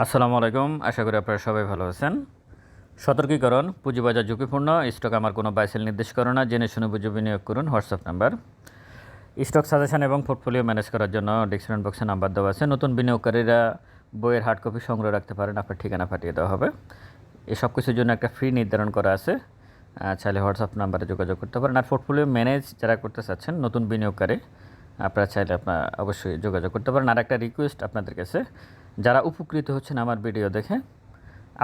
আসসালামু আলাইকুম, আশা করি আপনারা সবাই ভালো আছেন। সতর্কীকরণ, পুঁজিবাজার ঝুঁকিপূর্ণ, স্টক আমার কোনো বাইসেল নির্দেশ করে না, জেনে শুনে বুঝে বিনিয়োগ করুন হোয়াটসঅ্যাপ নাম্বার স্টক সাজেশন এবং পোর্টফোলিও ম্যানেজ করার জন্য ডিসক্রিপশন বক্সে নাম্বার দেওয়া আছে। নতুন বিনিয়োগকারীরা বইয়ের হার্ড কপি সংগ্রহ রাখতে পারেন, আপনার ঠিকানা পাঠিয়ে দেওয়া হবে। এই সব কিছুর জন্য একটা ফ্রি নির্ধারণ করা আছে। চাইলে হোয়াটসঅ্যাপ নাম্বারে যোগাযোগ করতে পারেন। আর পোর্টফোলিও ম্যানেজ যারা করতে চাচ্ছেন, নতুন বিনিয়োগকারী, আপনারা চাইলে আপনার অবশ্যই যোগাযোগ করতে পারেন। আর একটা রিকোয়েস্ট আপনাদের কাছে যারা উপকৃত হচ্ছেন আমার ভিডিও দেখে,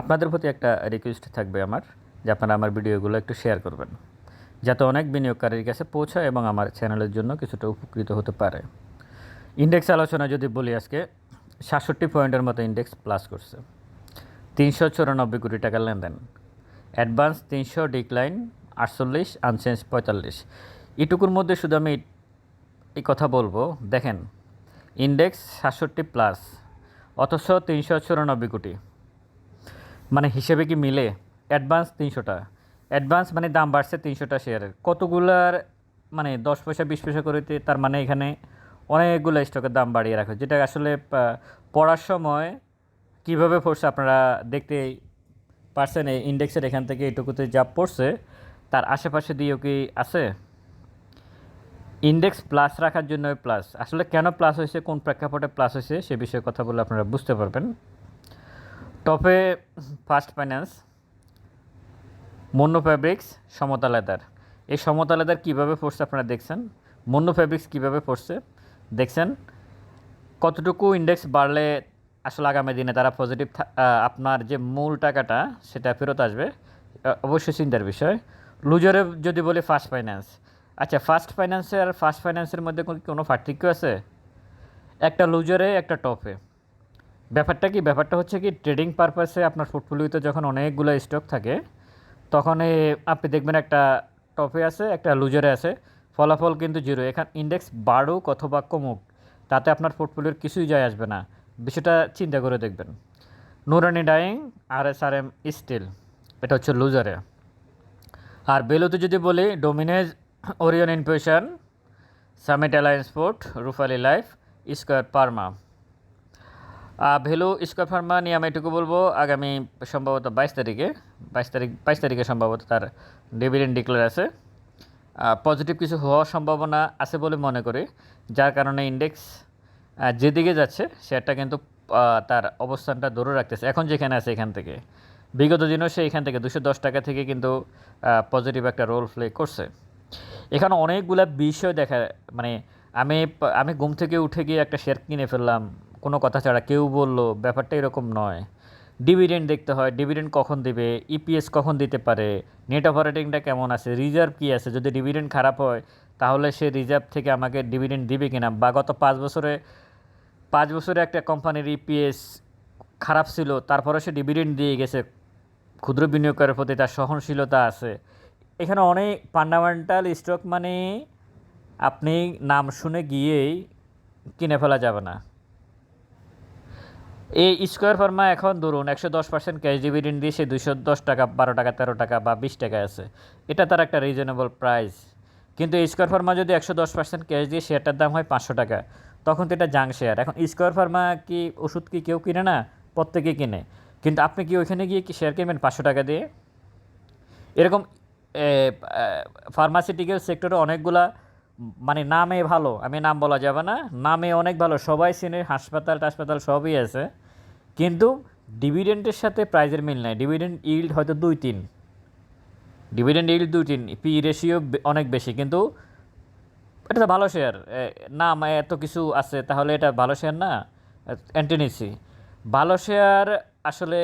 আপনাদের প্রতি একটা রিকোয়েস্ট থাকবে আমার, যে আপনারা আমার ভিডিওগুলো একটু শেয়ার করবেন, যাতে অনেক বিনিয়োগকারীর কাছে পৌঁছায় এবং আমার চ্যানেলের জন্য কিছুটা উপকৃত হতে পারে। ইন্ডেক্স আলোচনা যদি বলি আজকে, সাতষট্টি পয়েন্টের মতো ইন্ডেক্স প্লাস করছে। তিনশো চুরানব্বই কোটি টাকার লেনদেন। অ্যাডভান্স তিনশো ডিক্লাইন আটচল্লিশ আনচেঞ্জ পঁয়তাল্লিশ। এটুকুর মধ্যে শুধু আমি এই কথা বলব, দেখেন ইন্ডেক্স সাতষট্টি প্লাস অথচ তিনশো চুরানব্বই কোটি। মানে হিসেবে কি মিলে? অ্যাডভান্স তিনশোটা। অ্যাডভান্স মানে দাম বাড়ছে তিনশোটা শেয়ারের কতগুলার মানে দশ পয়সা, বিশ পয়সা করেতে তার মানে এখানে অনেকগুলো স্টকের দাম বাড়িয়ে রাখে যেটা আসলে পড়ার সময় কীভাবে পড়ছে আপনারা দেখতে পারছেন, এই ইন্ডেক্সের এখান থেকে এটুকুতে যা পড়ছে, তার আশেপাশে দিয়েও কি আছে? ইন্ডেক্স প্লাস রাখার জন্য প্লাস আসলে কেন প্লাস হয়েছে, কোন প্রেক্ষাপটে প্লাস হয়েছে, সে বিষয়ে কথা বলে আপনারা বুঝতে পারবেন। টপে ফার্স্ট ফাইন্যান্স মন্য ফ্যাব্রিক্স সমতা লেদার এই সমতা লেদার কীভাবে পড়ছে আপনারা দেখছেন? মন্য ফ্যাব্রিক্স কীভাবে পড়ছে? দেখছেন? কতটুকু ইন্ডেক্স বাড়লে আসলে আগামী দিনে তারা পজিটিভ আপনার যে মূল টাকাটা, সেটা ফেরত আসবে? অবশ্যই চিন্তার বিষয়। লুজারে যদি বলি ফার্স্ট ফাইন্যান্স আচ্ছা ফার্স্ট ফাইন্যান্সে আর ফার্স্ট ফাইন্যান্সের মধ্যে কোনো- পার্থক্য আছে? একটা লুজারে একটা টপে ব্যাপারটা কি? ব্যাপারটা হচ্ছে কি ট্রেডিং পারপাসে আপনার পোর্টফোলিওতে যখন অনেকগুলো স্টক থাকে, তখন আপনি দেখবেন একটা টপে আছে, একটা লুজারে আছে। ফলাফল কিন্তু জিরো এখান ইন্ডেক্স বাড়ুক অথবা কমুক, তাতে আপনার পোর্টফোলিওর কিছুই যায় আসবে না। বিষয়টা চিন্তা করে দেখবেন। নুরানি ডাইং আর এস আর এম স্টিল এটা হচ্ছে লুজারে আর বেলুতে যদি বলি Dominage Orion infusion summit alliance port Rupali life square pharma value square pharma নিয়ে আমি এটুকু বলব, আগামী সম্ভবত বাইশ তারিখে, বাইশ তারিখ, বাইশ তারিখে সম্ভবত তার ডিভিডেন্ড ডিক্লেয়ার আছে। পজিটিভ কিছু হওয়ার সম্ভাবনা আছে বলে মনে করি, যার কারণে ইন্ডেক্স যেদিকে যাচ্ছে, শেয়ারটা কিন্তু তার অবস্থানটা ধরে রাখতেছে, এখন যেখানে আছে এখান থেকে। বিগত দিনও সে এখান থেকে দুশো দশ টাকা থেকে কিন্তু পজিটিভ একটা রোল প্লে করছে। এখানে অনেকগুলা বিষয় দেখা মানে আমি আমি ঘুম থেকে উঠে গিয়ে একটা শেয়ার কিনে ফেললাম। কোনো কথা ছাড়া কেউ বলল, ব্যাপারটা এরকম নয়। ডিভিডেন্ড দেখতে হয় ডিভিডেন্ড কখন দিবে ইপিএস কখন দিতে পারে নেট অপারেটিংটা কেমন আছে রিজার্ভ কী আছে? যদি ডিভিডেন্ড খারাপ হয়, তাহলে সে রিজার্ভ থেকে আমাকে ডিভিডেন্ড দিবে কিনা? বা গত পাঁচ বছরে পাঁচ বছরে একটা কোম্পানির ইপিএস খারাপ ছিল তারপরে সে ডিভিডেন্ড দিয়ে গেছে। ক্ষুদ্র বিনিয়োগকারের প্রতি তার সহনশীলতা আছে। এখানে অনেক ফান্ডামেন্টাল স্টক মানে আপনি নাম শুনে গিয়েই কিনে ফেলা যাবে না। এই স্কোয়ার ফার্মা এখন ধরুন একশো দশ পার্সেন্ট ক্যাশ ডিভিডেন্ড দিয়ে সে দুশো দশ টাকা, বারো টাকা, তেরো টাকা বা বিশ টাকা আছে। এটা তার একটা রিজনেবল প্রাইস কিন্তু স্কোয়ার ফার্মা যদি একশো দশ পার্সেন্ট ক্যাশ দিয়ে শেয়ারটার দাম হয় পাঁচশো টাকা, তখন তো এটা জাং শেয়ার এখন স্কোয়ার ফার্মা কি ওষুধ কি কেউ কিনে না? প্রত্যেকে কিনে। কিন্তু আপনি কি ওইখানে গিয়ে কি শেয়ার কিনবেন পাঁচশো টাকা দিয়ে? এরকম ফার্মাসিউটিক্যাল সেক্টরে অনেকগুলা মানে নামে ভালো, আমি নাম বলা যাবে না, নামে অনেক ভালো, সবাই সিনের হাসপাতাল টাসপাতাল সবই আছে, কিন্তু ডিভিডেন্টের সাথে প্রাইজের মিল নাই ডিভিডেন্ড ইল্ড হয়তো দুই তিন ডিভিডেন্ড ইল্ড দুই তিন পি রেশিও অনেক বেশি, কিন্তু এটা তো ভালো শেয়ার নাম এত কিছু আছে, তাহলে এটা ভালো শেয়ার না অ্যান্টেনিসি ভালো শেয়ার আসলে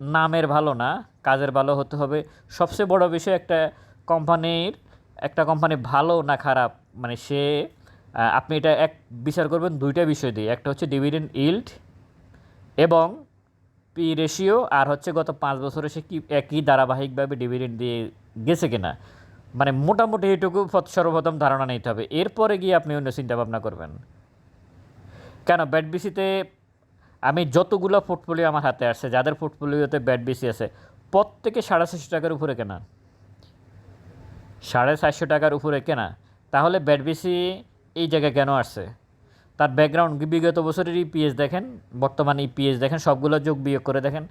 নামের ভালো না, কাজের ভালো হতে হবে। সবচেয়ে বড় বিষয় একটা কোম্পানির, একটা কোম্পানি ভালো না খারাপ মানে সে আপনি এটা এক, বিচার করবেন দুইটা বিষয় দিয়ে। একটা হচ্ছে ডিভিডেন্ড ইল্ড এবং পি রেশিও আর হচ্ছে গত পাঁচ বছরে সে কি, একই ধারাবাহিকভাবে ডিভিডেন্ড দিয়ে গেছে কিনা। মানে মোটামুটি প্রথ- সর্বপ্রথম ধারণা নিতে হবে। এরপরে গিয়ে আপনি অন্য চিন্তা ভাবনা করবেন। কেন? ব্যাট বিসিতে আমি যতগুলো পোর্টফোলিও আমার হাতে আসছে, যাদের পোর্টফোলিওতে ব্যাট বেশি আছে, প্রত্যেকে সাড়ে চারশো টাকার উপরে কেনা। সাড়ে চারশো টাকার উপরে কেনা, তাহলে ব্যাট বেশি এই জায়গায় কেন আসছে? তার ব্যাকগ্রাউন্ড বিগত বছরের ইপিএস দেখেন, বর্তমান ইপিএস দেখেন, সবগুলো যোগ বিয়োগ করে দেখেন।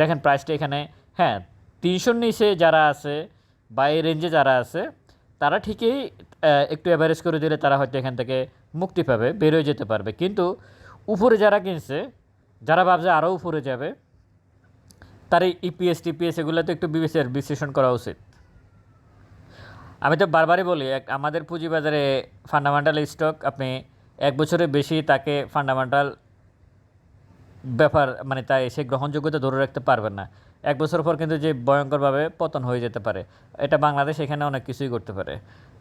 দেখেন প্রাইসটা এখানে হ্যাঁ তিনশোর নিচে যারা আছে, বা এই রেঞ্জে যারা আছে, তারা ঠিকই একটু অ্যাভারেজ করে দিলে তারা হয়তো এখান থেকে মুক্তি পাবে, বেরোয় যেতে পারবে। কিন্তু উপরে যারা কিনছে, যারা ভাবছে আরও উপরে যাবে তার এই ইপিএস টিপিএস এগুলো তো একটু বিবেচের বিশ্লেষণ করা উচিত। আমি তো বারবারই বলি, এক আমাদের পুঁজিবাজারে ফান্ডামেন্টাল স্টক আপনি এক বছরের বেশি তাকে ফান্ডামেন্টাল ব্যাপার মানে তাই সে গ্রহণযোগ্যতা ধরে রাখতে পারবেন না। এক বছর পর কিন্তু যে ভয়ঙ্করভাবে পতন হয়ে যেতে পারে। এটা বাংলাদেশ এখানে অনেক কিছুই করতে পারে।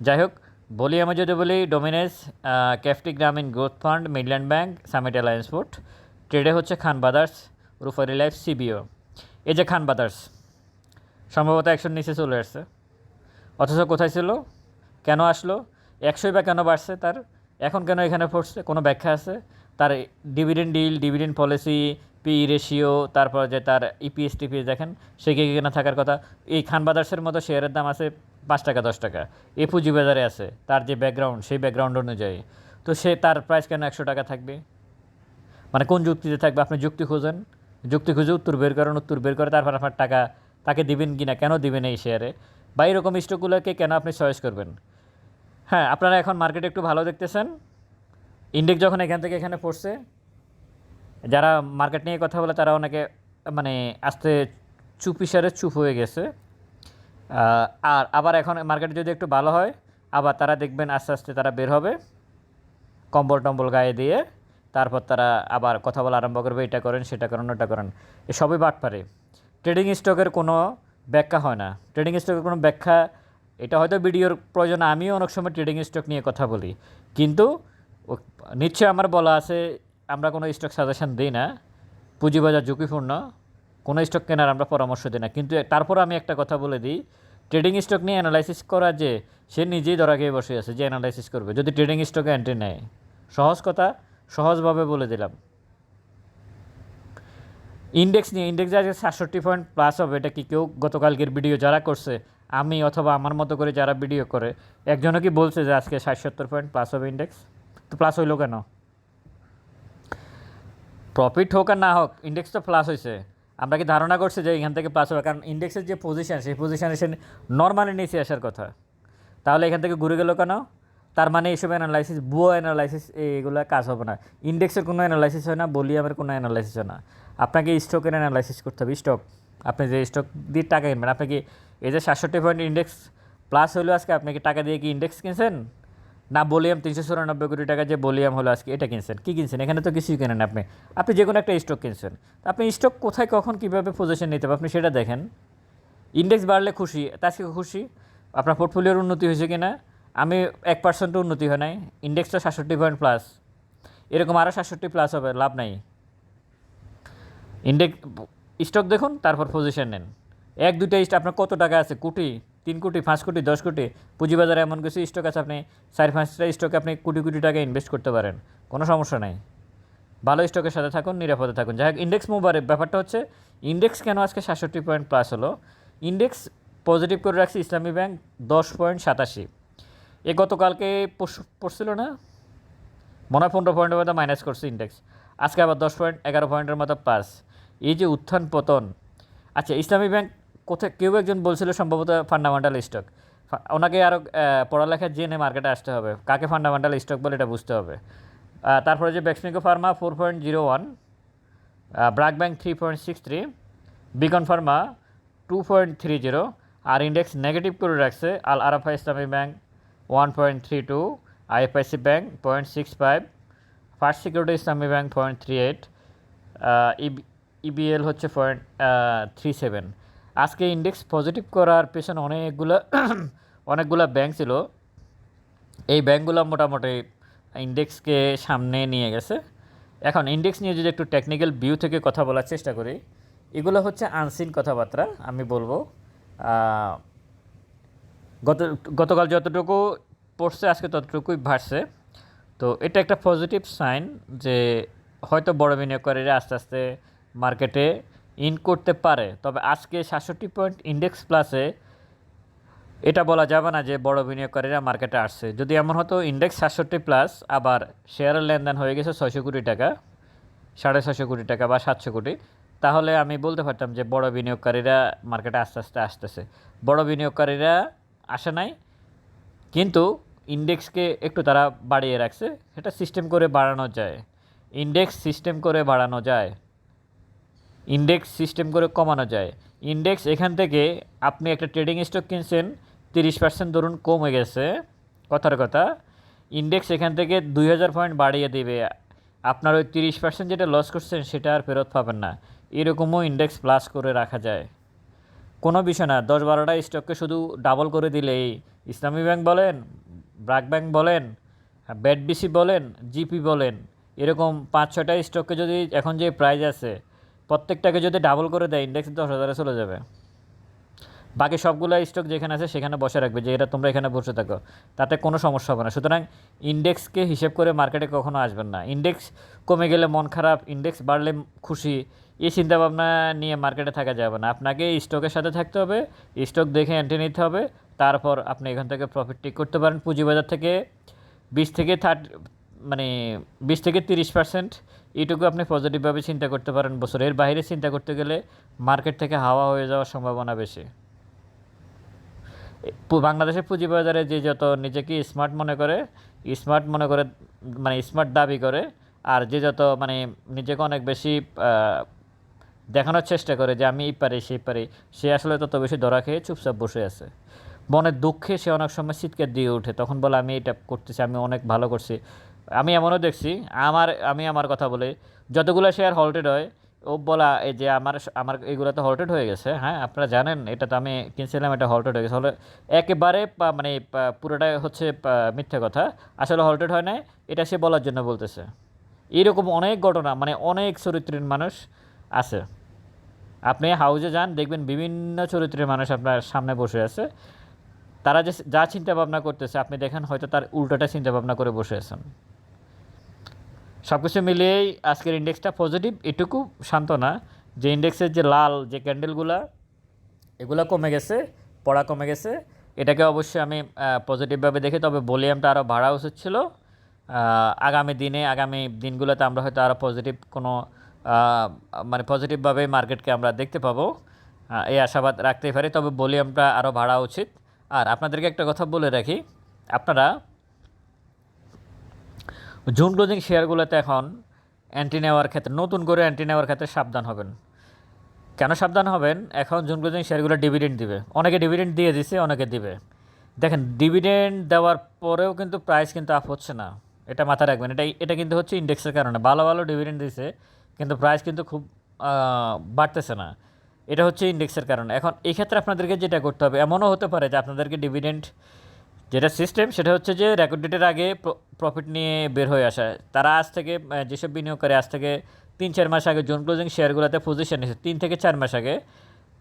যাই হোক বলি আমি যদি বলি Dominage ক্যাফটি Grameen growth fund Midland bank summit alliance food ট্রেডে হচ্ছে খান বাদার্স রুফারি লাইফ সিবিও এই যে খান বাদার্স সম্ভবত একশোর নিচে চলে আসছে। অথচ কোথায় ছিল? কেন আসলো? একশোই বা কেন বাড়ছে তার? এখন কেন এখানে পড়ছে? কোনো ব্যাখ্যা আছে? তার ডিভিডেন্ড ডিল ডিভিডেন্ড পলিসি পি রেশিও তারপর যে তার ইপিএস টিপিএস দেখেন সেকে কেনা থাকার কথা। এই খান বাদার্সের মতো শেয়ারের দাম আছে পাঁচ টাকা, দশ টাকা। এ পুঁজিবাজারে আছে, তার যে ব্যাকগ্রাউন্ড সেই ব্যাকগ্রাউন্ড অনুযায়ী। তো সে তার প্রাইস কেন একশো টাকা থাকবে? মানে কোন যুক্তিতে থাকবে? আপনি যুক্তি খুঁজেন। যুক্তি খুঁজে উত্তর বের করেন, উত্তর বের করে তারপর আপনার টাকা তাকে দিবেন কি না কেন দিবেন এই শেয়ারে? বা এরকম স্টকগুলোকে কেন আপনি চয়েস করবেন? হ্যাঁ আপনারা এখন মার্কেটে একটু ভালো দেখতেছেন। ইন্ডেক্স যখন এখান থেকে এখানে পড়ছে, যারা মার্কেট নিয়ে কথা বলে তারা অনেকে মানে আস্তে চুপ ইশারে চুপ হয়ে গেছে। আর আবার এখন মার্কেট যদি একটু ভালো হয়, আবার তারা দেখবেন আস্তে আস্তে তারা বের হবে, কম্বল টম্বল গায়ে দিয়ে। তারপর তারা আবার কথা বলা আরম্ভ করবে, এটা করেন, সেটা করেন, ওটা করেন। সবই বাট পারে। ট্রেডিং স্টকের কোনো ব্যাখ্যা হয় না। ট্রেডিং স্টকের কোনো ব্যাখ্যা, এটা হয়তো ভিডিওর প্রয়োজন আমিও অনেক সময় ট্রেডিং স্টক নিয়ে কথা বলি। কিন্তু নিশ্চয় আমার বলা আছে, আমরা কোনো স্টক সাজেশন দিই না। পুঁজিবাজার ঝুঁকিপূর্ণ, কোনো স্টক কেনার আমরা পরামর্শ দিই না। কিন্তু তারপর আমি একটা কথা বলে দিই ট্রেডিং স্টক নিয়ে অ্যানালাইসিস করা যে, সে নিজেই ধরা খেয়ে বসে আছে যে অ্যানালাইসিস করবে। যদি ট্রেডিং স্টকে এন্ট্রি নেয়, সহজ কথা, সহজভাবে বলে দিলাম। ইন্ডেক্স নিয়ে ইন্ডেক্স আজকে সাতষট্টি পয়েন্ট প্লাস হবে, এটা কি কেউ গতকালকের ভিডিও যারা করছে, আমি অথবা আমার মতো করে যারা ভিডিও করে, একজনও কি বলছে যে আজকে ষাট সত্তর পয়েন্ট প্লাস হবে ইন্ডেক্স তো প্লাস হইল কেন? প্রফিট হোক আর না হোক ইন্ডেক্স তো প্লাস হয়েছে আমরা কি ধারণা করছি যে এখান থেকে প্লাস হবে? কারণ ইন্ডেক্সের যে পজিশন সেই পজিশনে সে নর্মালি নিচে আসার কথা। তাহলে এখান থেকে ঘুরে গেল কেন? তার মানে এইসব অ্যানালাইসিস বুয়ো অ্যানালাইসিস এগুলো কাজ হবে না। ইন্ডেক্সের কোনো অ্যানালাইসিস হয় না বলিয়ামের কোনো অ্যানালাইসিস হয় না। আপনাকে স্টকের অ্যানালাইসিস করতে হবে। স্টক আপনি যে স্টক দিয়ে টাকা কিনবেন, আপনি কি এই যে সাতষট্টি পয়েন্ট ইন্ডেক্স প্লাস হলো আজকে, আপনি কি টাকা দিয়ে কি ইন্ডেক্স কিনছেন? না বলিয়াম তিনশো চুরানব্বই কোটি টাকা যে বলিয়াম হলো আজকে, এটা কিনছেন, কী কিনছেন? এখানে তো কিছুই কেনেন আপনি। আপনি যে কোনো একটা স্টক কিনছেন। আপনি স্টক কোথায়, কখন, কীভাবে পজিশন নিতে হবে? আপনি সেটা দেখেন। ইন্ডেক্স বাড়লে খুশি আজকে খুশি? আপনার পোর্টফোলিওর উন্নতি হয়েছে কি না আমি এক পার্সেন্টও উন্নতি হয় নাই। ইন্ডেক্সটা সাতষট্টি পয়েন্ট প্লাস এরকম আরও সাতষট্টি প্লাস হবে, লাভ নাই। ইন্ডেক্স স্টক দেখুন, তারপর পজিশন নেন। এক, দুইটা স্টক আপনার কত টাকা আছে? কোটি। তিন কোটি, পাঁচ কোটি, দশ কোটি, পুঁজিবাজারে এমন কিছু স্টক আছে আপনি, চার পাঁচটা স্টকে আপনি কোটি কোটি টাকা ইনভেস্ট করতে পারেন। কোনো সমস্যা নাই। ভালো স্টকের সাথে থাকুন, নিরাপদে থাকুন। যাই হোক ইন্ডেক্স মুভারে ব্যাপারটা হচ্ছে ইন্ডেক্স কেন আজকে সাতষট্টি পয়েন্ট প্লাস হলো? ইন্ডেক্স পজিটিভ করে রাখছে ইসলামী ব্যাংক দশ পয়েন্ট সাতাশি। এ গতকালকে পড়ছিল না? মনে পনেরো পয়েন্টের মতো মাইনাস করছে ইন্ডেক্স আজকে আবার দশ পয়েন্ট এগারো পয়েন্টের মতো পাস এই যে উত্থান পতন। আচ্ছা ইসলামী ব্যাংক কোথায় কেউ একজন বলছিল সম্ভবত ফান্ডামেন্টাল স্টক ওনাকে আরও পড়ালেখা জেনে মার্কেটে আসতে হবে। কাকে ফান্ডামেন্টাল স্টক বলে এটা বুঝতে হবে। তারপরে যে Beximco pharma four point zero one BRAC bank three point six three Beacon pharma two point three zero আর ইন্ডেক্স নেগেটিভ করে রাখছে Al Arafa Islami bank one point three two IFIC bank point six five first security Islami bank point three eight EBL হচ্ছে point three seven আজকে index positive করার পেছনে অনেকগুলো অনেকগুলো bank ছিল। এই ব্যাংকগুলো মোটামুটি ইন্ডেক্সকে সামনে নিয়ে গেছে। এখন ইন্ডেক্স নিয়ে যদি একটু টেকনিক্যাল ভিউ থেকে কথা বলার চেষ্টা করি, এগুলো হচ্ছে আনসিন কথাবার্তা, আমি বলব। গত, গতকাল যতটুকু পড়ছে, আজকে ততটুকুই ভাসছে তো এটা একটা পজিটিভ সাইন যে হয়তো বড় বিনিয়োগকারীরা আস্তে আস্তে মার্কেটে ইন করতে পারে। তবে আজকে সাতষট্টি পয়েন্ট ইন্ডেক্স প্লাসে এটা বলা যাবে না যে বড় বিনিয়োগকারীরা মার্কেটে আসছে। যদি এমন হতো, ইন্ডেক্স সাতষট্টি প্লাস আবার শেয়ারের লেনদেন হয়ে গেছে ছয়শো কোটি টাকা, সাড়ে ছয়শো কোটি টাকা বা সাতশো কোটি, তাহলে আমি বলতে পারতাম যে বড় বিনিয়োগকারীরা মার্কেটে আস্তে আস্তে আসতেছে। বড় বিনিয়োগকারীরা আসে নাই, কিন্তু ইন্ডেক্সকে একটু তারা বাড়িয়ে রাখছে। সেটা সিস্টেম করে বাড়ানো যায়। ইন্ডেক্স সিস্টেম করে বাড়ানো যায়। ইন্ডেক্স সিস্টেম করে কমানো যায়। ইন্ডেক্স এখান থেকে আপনি একটা ট্রেডিং স্টক কিনছেন, তিরিশ পার্সেন্ট ধরুন কমে গেছে। কথার কথা ইন্ডেক্স এখান থেকে দুই হাজার পয়েন্ট বাড়িয়ে দেবে। আপনার ওই তিরিশ পার্সেন্ট যেটা লস করছেন, সেটা আর ফেরত পাবেন না। এরকমও ইন্ডেক্স প্লাস করে রাখা যায়। কোনো বিষয় না, দশ বারোটা স্টককে শুধু ডাবল করে দিলেই। ইসলামী ব্যাংক বলেন, ব্রাক ব্যাংক বলেন ব্যাট বিসি বলেন, জিপি বলেন, এরকম পাঁচ ছয়টা স্টককে যদি এখন যে প্রাইস আছে প্রত্যেকটাকে যদি ডাবল করে দেয় ইন্ডেক্স দশ হাজারে চলে যাবে। বাকি সবগুলো স্টক যেখানে আছে, সেখানে বসে রাখবে, যে এটা তোমরা এখানে বসে থাকো। তাতে কোনো সমস্যা হবে না। সুতরাং ইন্ডেক্সকে হিসেব করে মার্কেটে কখনো আসবেন না। ইন্ডেক্স কমে গেলে মন খারাপ ইন্ডেক্স বাড়লে খুশি, এই চিন্তাভাবনা নিয়ে মার্কেটে থাকা যাবে না। আপনাকে স্টকের সাথে থাকতে হবে স্টক দেখে এন্ট্রি নিতে হবে, তারপর আপনি এখান থেকে প্রফিট টেক করতে পারেন। পুঁজিবাজার থেকে বিশ থেকে থার্টি মানে বিশ থেকে তিরিশ পার্সেন্ট এইটুকু আপনি পজিটিভভাবে চিন্তা করতে পারেন। বছর এর বাইরে চিন্তা করতে গেলে মার্কেট থেকে হাওয়া হয়ে যাওয়ার সম্ভাবনা বেশি। বাংলাদেশের পুঁজিবাজারে যে যত নিজেকে স্মার্ট মনে করে স্মার্ট মনে করে মানে স্মার্ট দাবি করে, আর যে যত মানে নিজেকে অনেক বেশি দেখানোর চেষ্টা করে যে আমি এই পারি, সেই পারি, সে আসলে তত বেশি ধরা খেয়ে চুপচাপ বসে আছে। মনের দুঃখে সে অনেক সময় চিৎকার দিয়ে ওঠে, তখন বলে, আমি এটা করতেছি, আমি অনেক ভালো করছি। আমি এমনও দেখছি, আমার, আমি আমার কথা বলে, যতগুলো শেয়ার হল্টেড হয়, ও বলা এই যে আমার আমার এগুলো তো হল্টেড হয়ে গেছে হ্যাঁ আপনারা জানেন, এটা তো আমি কিনছিলাম, এটা হল্টেড হয়ে গেছে, হলে একেবারে মানে পুরোটাই হচ্ছে মিথ্যা কথা, আসলে হল্টেড হয় না এটা সে বলার জন্য বলতেছে। এরকম অনেক ঘটনা মানে অনেক চরিত্রের মানুষ আছে। আপনি হাউজে যান, দেখবেন বিভিন্ন চরিত্রের মানুষ আপনার সামনে বসে আছে। তারা যে, যা চিন্তা ভাবনা করতেছে, আপনি দেখেন হয়তো তার উল্টোটা চিন্তা ভাবনা করে বসে আছেন। সব কিছু মিলিয়েই আজকের ইন্ডেক্সটা পজিটিভ এটুকু সান্ত্বনা যে ইন্ডেক্সের যে লাল যে ক্যান্ডেলগুলা এগুলো কমে গেছে, পড়া কমে গেছে। এটাকে অবশ্যই আমি পজিটিভভাবে দেখি, তবে ভলিউমটা আরও বাড়া উচিত ছিল। আগামী দিনে, আগামী দিনগুলোতে আমরা হয়তো আরও পজিটিভ কোনো মানে পজিটিভভাবে মার্কেটকে আমরা দেখতে পাবো। এই আশাবাদ রাখতেই পারি, তবে ভলিউমটা আরও বাড়া উচিত। আর আপনাদেরকে একটা কথা বলে রাখি, আপনারা জুন ক্লোজিং শেয়ারগুলোতে এখন অ্যান্টি নেওয়ার ক্ষেত্রে, নতুন করে অ্যান্টি নেওয়ার ক্ষেত্রে সাবধান হবেন। কেন সাবধান হবেন? এখন জুন ক্লোজিং শেয়ারগুলো ডিভিডেন্ড দিবে। অনেকে ডিভিডেন্ড দিয়ে দিছে, অনেকে দিবে। দেখেন ডিভিডেন্ড দেওয়ার পরেও কিন্তু প্রাইস কিন্তু আপ হচ্ছে না। এটা মাথায় রাখবেন। এটা এটা কিন্তু হচ্ছে ইন্ডেক্সের কারণে। ভালো ভালো ডিভিডেন্ড দিছে, কিন্তু প্রাইস কিন্তু খুব বাড়তেছে না। এটা হচ্ছে ইন্ডেক্সের কারণে। এখন এই ক্ষেত্রে আপনাদেরকে যেটা করতে হবে, এমনও হতে পারে যে আপনাদেরকে ডিভিডেন্ড যেটা সিস্টেম সেটা হচ্ছে যে রেকর্ড ডেটের আগে প্রফিট নিয়ে বের হয়ে আসা। তারা আজ থেকে যেসব বিনিয়োগকারী আজ থেকে তিন, চার মাস আগে জোন ক্লোজিং শেয়ারগুলোতে পজিশন নিয়েছে, তিন থেকে চার মাস আগে।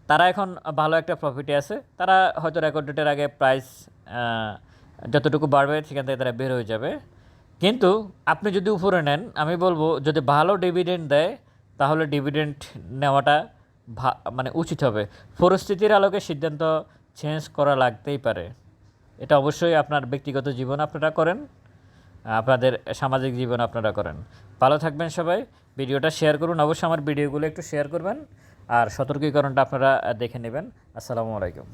তারা এখন ভালো একটা প্রফিটে আছে। তারা হয়তো রেকর্ড ডেটের আগে প্রাইস যতটুকু বাড়বে, সেখান থেকে তারা বের হয়ে যাবে। কিন্তু আপনি যদি উপরে নেন, আমি বলব যদি ভালো ডিভিডেন্ড দেয়, তাহলে ডিভিডেন্ড নেওয়াটা মানে উচিত হবে। পরিস্থিতির আলোকে সিদ্ধান্ত চেঞ্জ করা লাগতেই পারে। এটা অবশ্যই আপনার ব্যক্তিগত জীবন আপনারা করেন, আপনাদের সামাজিক জীবন আপনারা করেন। ভালো থাকবেন সবাই, ভিডিওটা শেয়ার করুন, অবশ্যই আমার ভিডিওগুলো একটু শেয়ার করবেন, আর সতর্কীকরণটা আপনারা দেখে নেবেন। আসসালামু আলাইকুম।